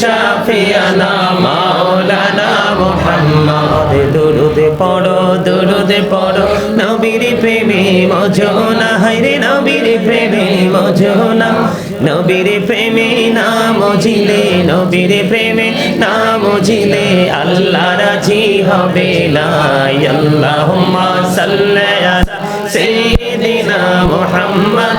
শাফিয়ানা, মাওলানা মোহাম্মদ। দুরুদ পড়ো দুরুদ পড়ো, নবীর প্রেমে মজনা হায়রে নবীর প্রেমে মজনা নবীর প্রেমে নাম জিলে নবীর প্রেমে নাম জিলে আল্লাহ রাজি হবে না। আল্লাহুম্মা সাল্লাহ আলা সাইয়্যিদিনা মুহাম্মদ।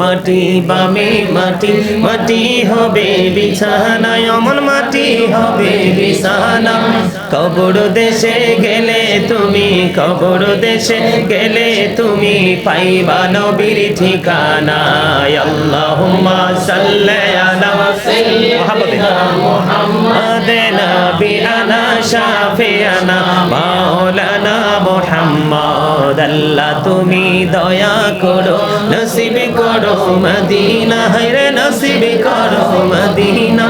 মাটি, বামে মাটি। মাটি হবে বিছানা অমন মাটি হবে বিছানা। কবর দেশে গেলে তুমি, কবর দেশে গেলে তুমি পাইবা নবীর ঠিকানা আল্লাহুম্মা সাল্লি আলা মুহাম্মদ নাবিয়ানা শাফিয়ানা মাওলানা মুহাম্মদ। আল্লাহ, তুমি দয়া করো, নসিব করো মদিনা। হরে নসিব করো মদিনা।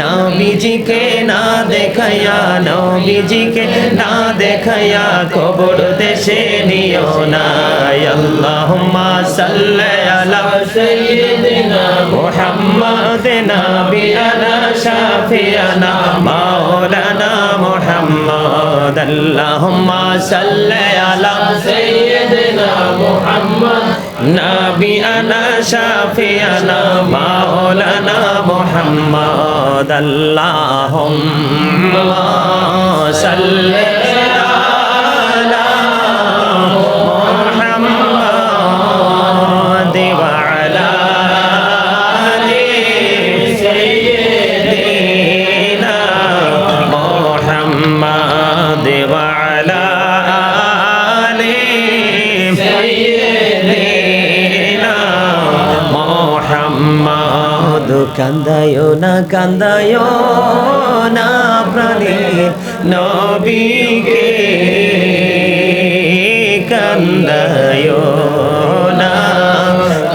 নবীজিকে না দেখায়া নবীজিকে না দেখাইয়া কবর দেশে নিও না আল্লাহুম্মা সাল্লি আলা সাইয়্যিদিনা মুহাম্মদ নাবিয়ানা শাফিয়ানা মাওলানা মুহাম্মদ আল্লাহুম্মা সাল্লি আলা সাইয়্যিদিনা মুহাম্মদ নাবিয়ানা শাফিয়ানা মাওলানা মুহাম্মদ আল্লাহুম্মা সাল্লি আলা কান্দায় না কান্দায় না প্রাণী নবীকে। কান্দায় না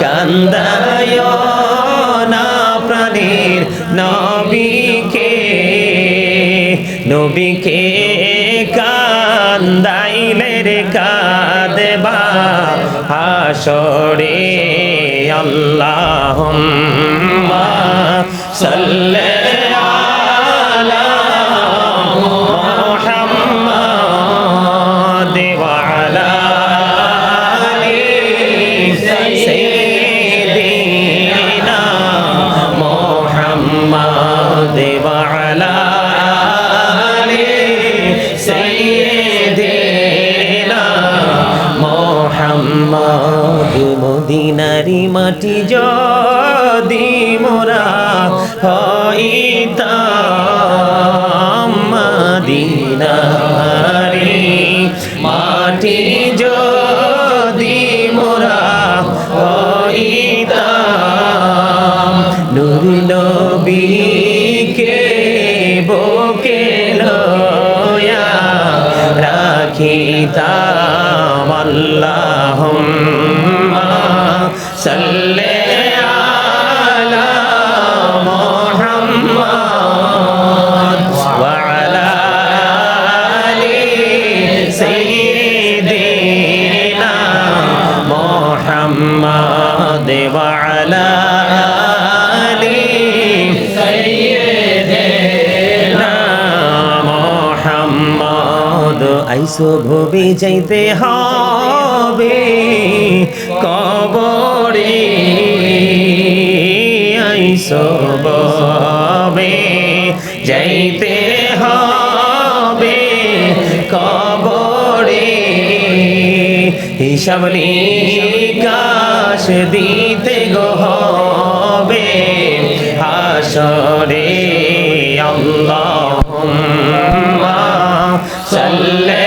কান্দায় না প্রাণীর নবীকে। নবীকে কান্দাইলে রে কাদবা হাসরে আল্লাহুম্মা সাল্লি নূর নবীকে বুকে লয়া রাখিতাম আল্লাহুম্মা সাল্লি আলা মুহাম্মাদ। ওয়া আলা আলি আলা ভবে যাইতে হবে কবরে। আইসো যাইতে হবে কবরে। হিসাব নিকাশ দিতে গো হবে হাসরে। আল্লাহুম্মা সাল্লি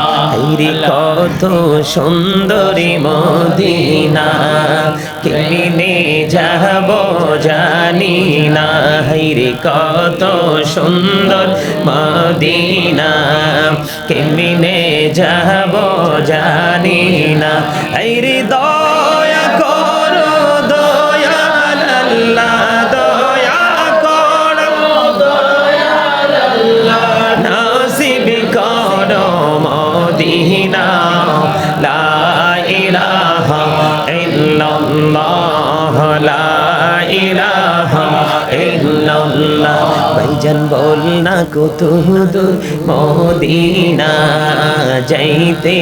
হাইরে কত সুন্দরী মদিনা। কেমনে যাব জানি না। হাইরে কত সুন্দর মদিনা। কেমনে যাব জানি না। হাইরে দয়া ইলাহা ইল্লাল্লাহ। ভাইজান বল না কত দূর মদিনা যাইতে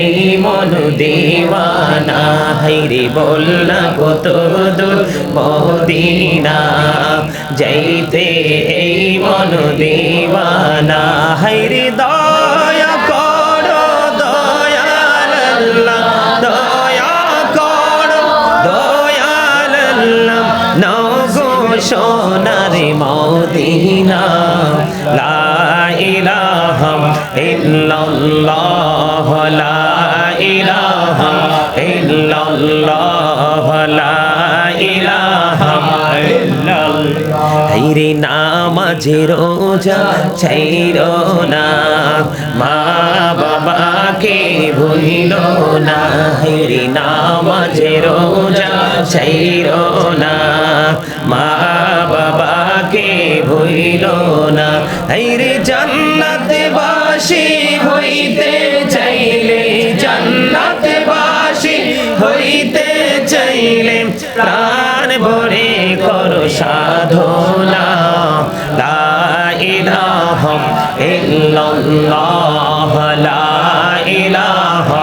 এই মন দেওয়ানা। হাইরে বল না কত দূর মদিনা যাইতে এই মন দেওয়ানা। হাইরে মদিনা, লা ইলাহা ইল্লাল্লাহ, লা ইলাহা ইল্লাল্লাহ, লা ইলাহা হাইরে নামাজে রোজা ছাইর না, মা বাবাকে ভুলিল না। হাইরে নামাজে রোজা ছাইর না, মা ভুলিল না। হাইরে জান্নাতে বাসি হইতে চাইলে জান্নাতে বাসি হইতে চাইলে প্রাণ ভরে করো সাধনা। লা ইলাহা ইল্লাল্লাহ, লা ইলাহা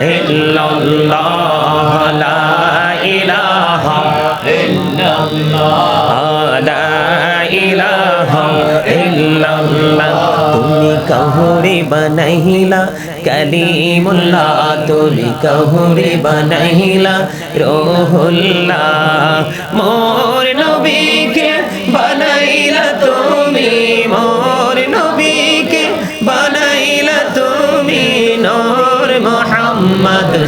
illallah la ilaha illallah la ilaha illallah তুমি কাহুরে বানাইলা কালিমুল্লাহ তুমি কাহুরে বানাইলা রহুল্লাহ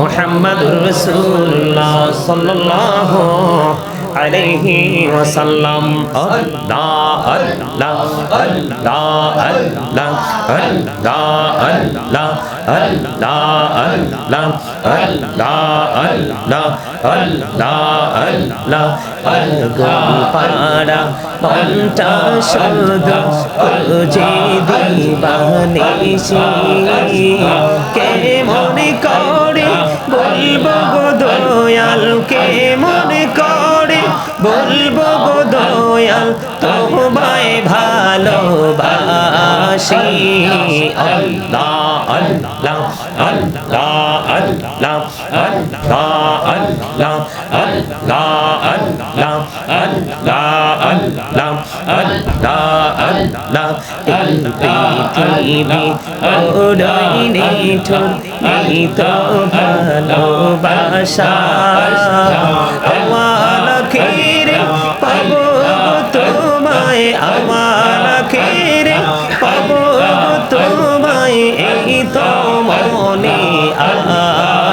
মুহাম্মাদুর রাসূলুল্লাহ সাল্লাল্লাহু আলাইহি ওয়াসাল্লাম আল্লাহ আল্লাহ আল্লাহ আল্লাহ আল্লাহ আল্লাহ আল্লাহ আল্লাহ আল্লাহ আল্লাহ আল্লাহ আল্লাহ আলগুল পাড়া মনটা শুধু খুঁজে দিবানিসি কে মনে করে বলব গো দয়াল, কে মনে করে? বলব গো দয়াল, তোমায় ভালোবাসি। আল্লাহ আল্লাহ আল্লাহ আল্লাহ আল্লাহ আল্লাহ আল্লাহ আল্লাহ আল্লাহ আল্লাহ এই পৃথিবী ওরাই নিঠুর এই তো ভালোবাসা আমার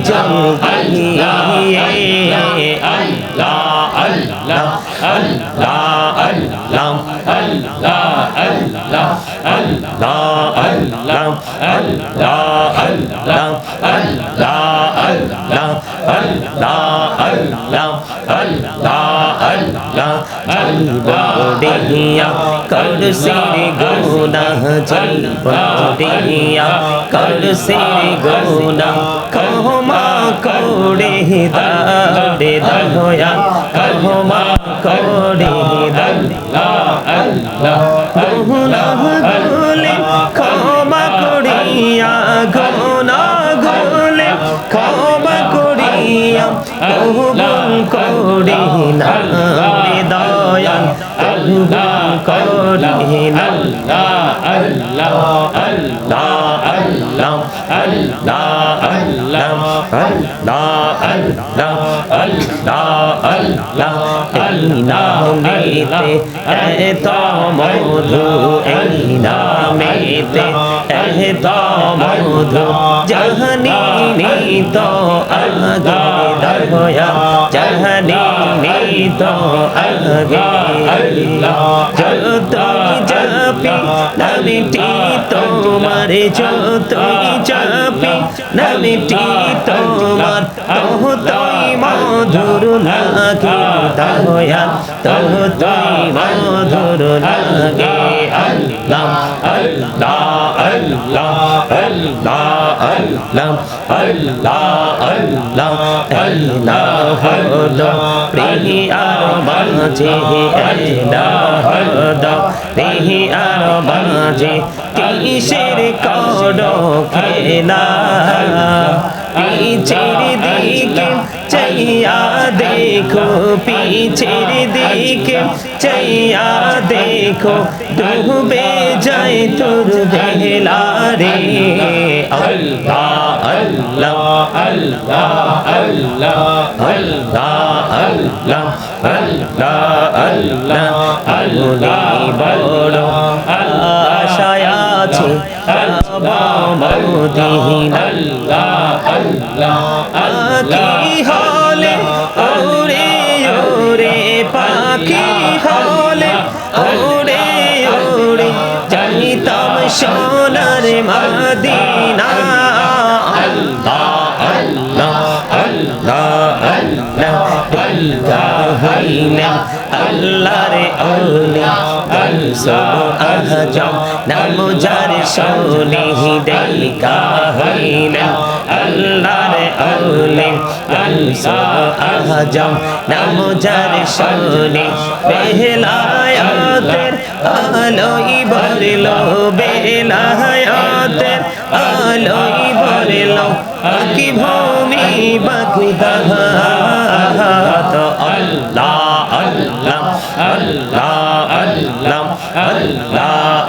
যাও দেহিয়া কর সির গুনাহ জল দেহিয়া কর সির গুনাহ কহম হিদারে দয়া ক্ষমা করে আল্লাহ আল্লাহ গুনাহ গুলে ক্ষমা দয়া আল্লাহ করিন আল্লাহ আল্লাহ আল্লাহ আল্লাহ আল্লাহ আল্লাহ আল্লাহ এই নামেতে এত মধু এই নামেতে এত মধু জাহানি তো আগে দয়া জাহানি তো আগে যতই চাপি নামিটি তোমার যতই চাপি নামিটি তোমার মধুর লাগে দয়া তহতই মধুর লাগে আল্লাহ আল্লাহ আল্লাহ আল্লাহ আল্লাহ আল্লাহ আল্লাহ আল্লাহ হলো প্রিয়ার মাঝে আল্লাহ হলো প্রিয়ার মাঝে কিসের করো খেলা পিছের দিকে চাইয়া দেখো পিছের দিকে চাইয়া দেখো ডুবে যায় তোর বেলা রে আল্লাহ আল্লাহ আল্লাহ আল্লাহ আল্লাহ আল্লাহ আল্লাহ আল্লাহ আল্লাহ বড় আশায় আছে মদিনা আল্লাহ আল্লাহ আল্লাহ হলে ওরে ওরে পাখি হলে ওরে ওরে যাইতাম সোনার মদিনা আল্লাহ আল্লাহ আল্লাহ আল্লাহ আল্লাহ হইলাম আল্লাহর শোনো আহ যাও নাম যার শোনি দেখা হইলেন আল্লাহর আউলে আহ যাও নাম যার শোনি বেলায়াতের আলোই ভরলো, বেলায়াতের আলোই ভরলো। আকি ভূমি বাকি তো আল্লাহ আল্লাহ আল্লাহ আল্লাহ আল্লাহ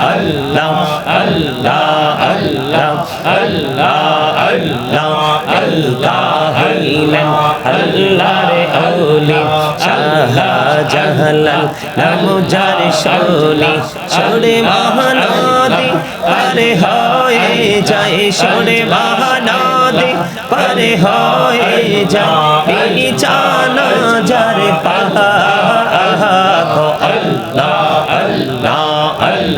আল্লাহ আল্লাহ আল্লাহ আল্লাহ আল্লাহ আল্লাহ হইলেন আল্লাহর আউলি শাহা জাহালাল নামুজার শৌলি সরে মহানদী পারে হয়ে যায় সরে মহানদী পারে হয়ে যায় চান যার পাহা আল্লাহ আল্লাহ